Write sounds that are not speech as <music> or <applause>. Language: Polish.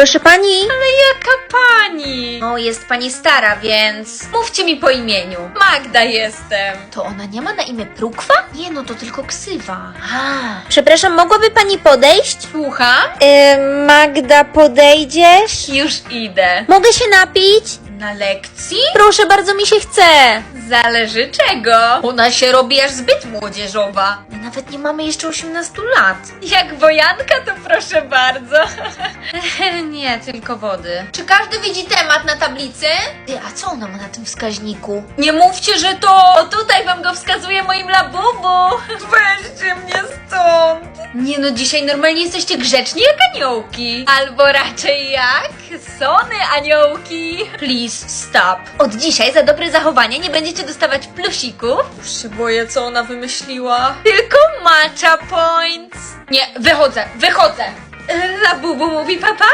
Proszę pani? Ale jaka pani? No, jest pani stara, więc... Mówcie mi po imieniu. Magda jestem. To ona nie ma na imię Prukwa? Nie, no to tylko ksywa. A. Przepraszam, mogłaby pani podejść? Słucham? Yy, Magda, podejdziesz? Już idę. Mogę się napić? Na lekcji? Proszę, bardzo mi się chce. Zależy czego. Ona się robi aż zbyt młodzieżowa. My nawet nie mamy jeszcze 18 lat. Jak wojanka, to proszę bardzo. <laughs> Nie, tylko wody. Czy każdy widzi temat na tablicy? Ty, a co ona ma na tym wskaźniku? Nie mówcie, że to... Tutaj wam go wskazuje moim labubu. Stąd. Nie no, dzisiaj normalnie jesteście grzeczni jak aniołki. Albo raczej jak sony aniołki. Please stop. Od dzisiaj za dobre zachowanie nie będziecie dostawać plusików. Już się boję, co ona wymyśliła. Tylko matcha points. Nie, wychodzę, wychodzę. Labubu mówi papa.